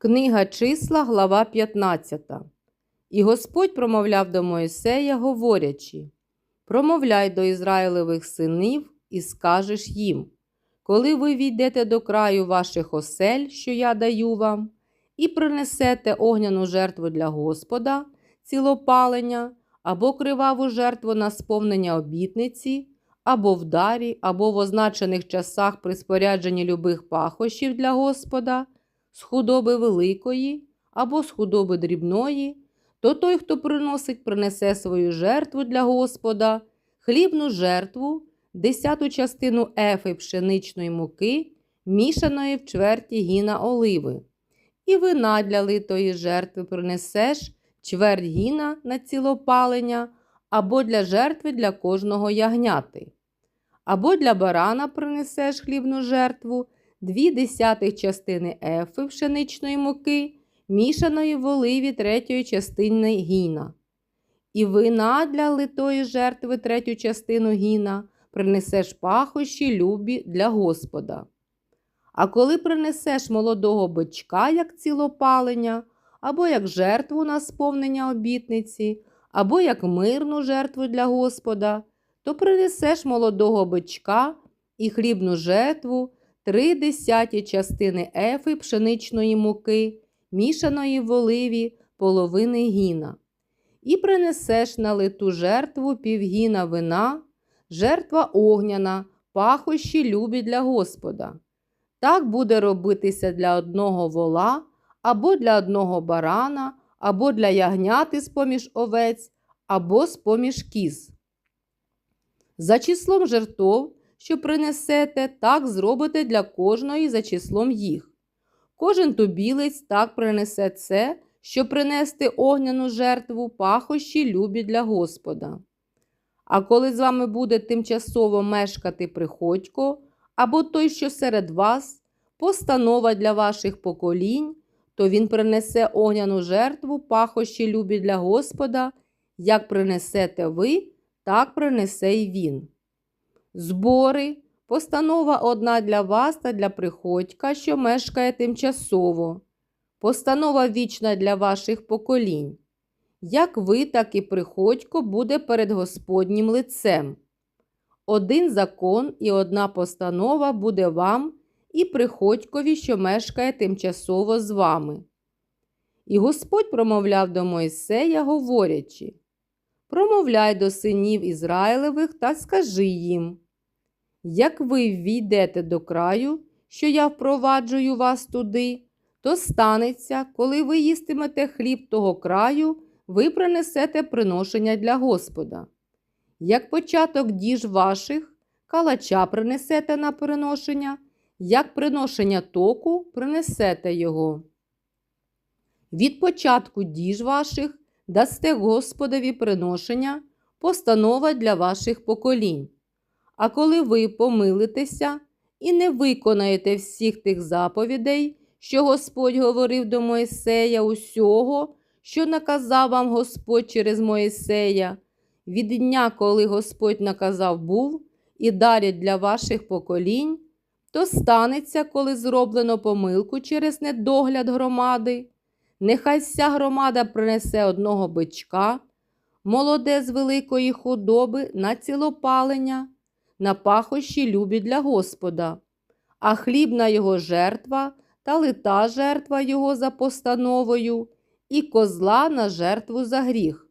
Книга числа, глава 15. І Господь промовляв до Моїсея, говорячи: Промовляй до Ізраїлевих синів і скажеш їм, коли ви війдете до краю ваших осель, що я даю вам, і принесете огняну жертву для Господа, цілопалення, або криваву жертву на сповнення обітниці, або в дарі, або в означених часах при спорядженні любих пахощів для Господа, з худоби великої або з худоби дрібної, то той, хто приносить, принесе свою жертву для Господа, хлібну жертву, десяту частину ефи пшеничної муки, мішаної в чверті гіна оливи. І вина для литої жертви принесеш чверть гіна на цілопалення, або для жертви для кожного ягняти. Або для барана принесеш хлібну жертву, дві десятих частини ефи пшеничної муки, мішаної в оливі третьої частини гіна. І вина для литої жертви третю частину гіна принесеш пахощі любі для Господа. А коли принесеш молодого бичка як цілопалення, або як жертву на сповнення обітниці, або як мирну жертву для Господа, то принесеш молодого бичка і хлібну жертву, три десяті частини ефи пшеничної муки, мішаної в оливі половини гіна. І принесеш на литу жертву півгіна вина, жертва огняна, пахощі любі для Господа. Так буде робитися для одного вола, або для одного барана, або для ягняти з поміж овець, або з поміж кіз. За числом жертов, що принесете, так зробите для кожної за числом їх. Кожен тубілець так принесе це, що принести огняну жертву пахощі любі для Господа. А коли з вами буде тимчасово мешкати приходько, або той, що серед вас, постанова для ваших поколінь, то він принесе огняну жертву пахощі любі для Господа, як принесете ви, так принесе й він. Збори, постанова одна для вас та для приходька, що мешкає тимчасово, постанова вічна для ваших поколінь. Як ви, так і приходько буде перед Господнім лицем. Один закон і одна постанова буде вам і приходькові, що мешкає тимчасово з вами. І Господь промовляв до Мойсея, говорячи: Промовляй до синів Ізраїлевих та скажи їм, як ви ввійдете до краю, що я впроваджую вас туди, то станеться, коли ви їстимете хліб того краю, ви принесете приношення для Господа. Як початок діж ваших, калача принесете на приношення, як приношення току принесете його. Від початку діж ваших дасте Господові приношення, постанова для ваших поколінь. А коли ви помилитеся і не виконаєте всіх тих заповідей, що Господь говорив до Моїсея усього, що наказав вам Господь через Моїсея, від дня, коли Господь наказав був, і дарять для ваших поколінь, то станеться, коли зроблено помилку через недогляд громади. Нехай вся громада принесе одного бичка, молоде з великої худоби на цілопалення, на пахощі любі для Господа, а хлібна його жертва та лита жертва його за постановою, і козла на жертву за гріх.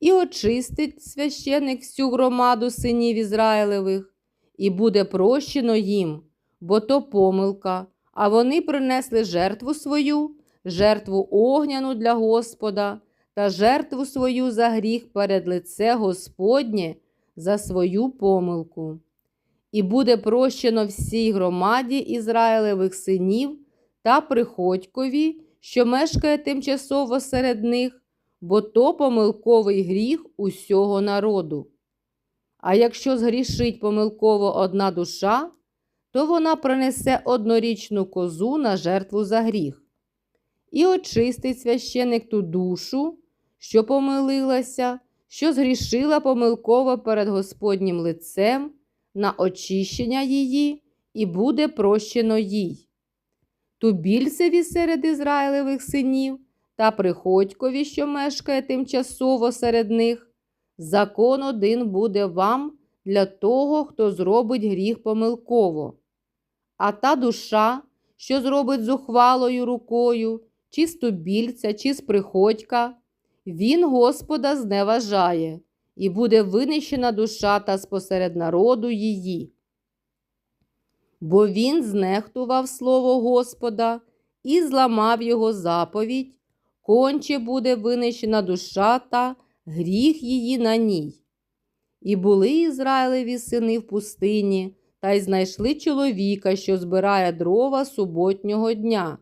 І очистить священик всю громаду синів Ізраїлевих, і буде прощено їм, бо то помилка, а вони принесли жертву свою, жертву огняну для Господа та жертву свою за гріх перед лице Господнє за свою помилку. І буде прощено всій громаді Ізраїлевих синів та приходькові, що мешкає тимчасово серед них, бо то помилковий гріх усього народу. А якщо згрішить помилково одна душа, то вона принесе однорічну козу на жертву за гріх. І очистить священик ту душу, що помилилася, що згрішила помилково перед Господнім лицем на очищення її, і буде прощено їй. тубільцеві серед Ізраїлевих синів та приходькові, що мешкає тимчасово серед них, закон один буде вам для того, хто зробить гріх помилково. А та душа, що зробить зухвалою рукою, чи з тубільця, чи з приходька, він Господа зневажає, і буде винищена душа та спосеред народу її. Бо він знехтував слово Господа і зламав його заповідь, конче буде винищена душа та гріх її на ній. І були Ізраїлеві сини в пустині, та й знайшли чоловіка, що збирає дрова суботнього дня.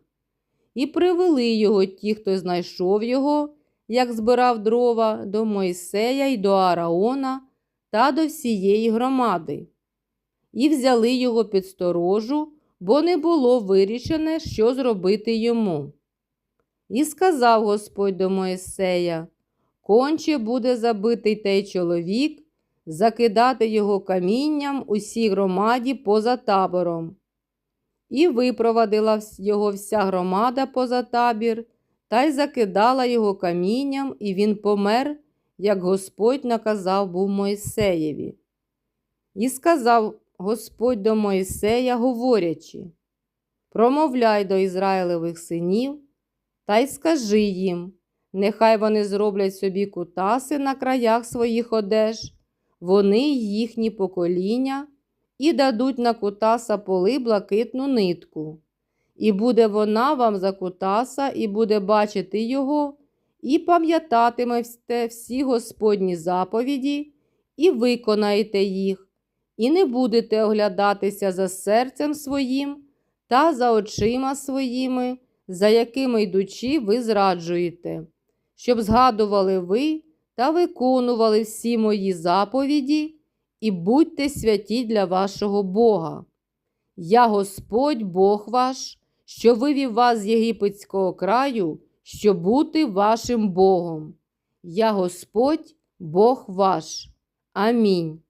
І привели його ті, хто знайшов його, як збирав дрова до Мойсея й до Араона та до всієї громади. І взяли його під сторожу, бо не було вирішене, що зробити йому. І сказав Господь до Моїсея: Конче буде забитий той чоловік, закидати його камінням усій громаді поза табором. І випровадила його вся громада поза табір, та й закидала його камінням, і він помер, як Господь наказав був Мойсеєві. І сказав Господь до Мойсея, говорячи: Промовляй до Ізраїлевих синів, та й скажи їм, нехай вони зроблять собі кутаси на краях своїх одеж, вони й їхні покоління, і дадуть на кутаса поли блакитну нитку. І буде вона вам за кутаса, і буде бачити його, і пам'ятатимете всі Господні заповіді, і виконаєте їх, і не будете оглядатися за серцем своїм та за очима своїми, за якими йдучи, ви зраджуєте, щоб згадували ви та виконували всі мої заповіді, і будьте святі для вашого Бога. Я Господь Бог ваш, що вивів вас з єгипетського краю, щоб бути вашим Богом. Я Господь Бог ваш. Амінь.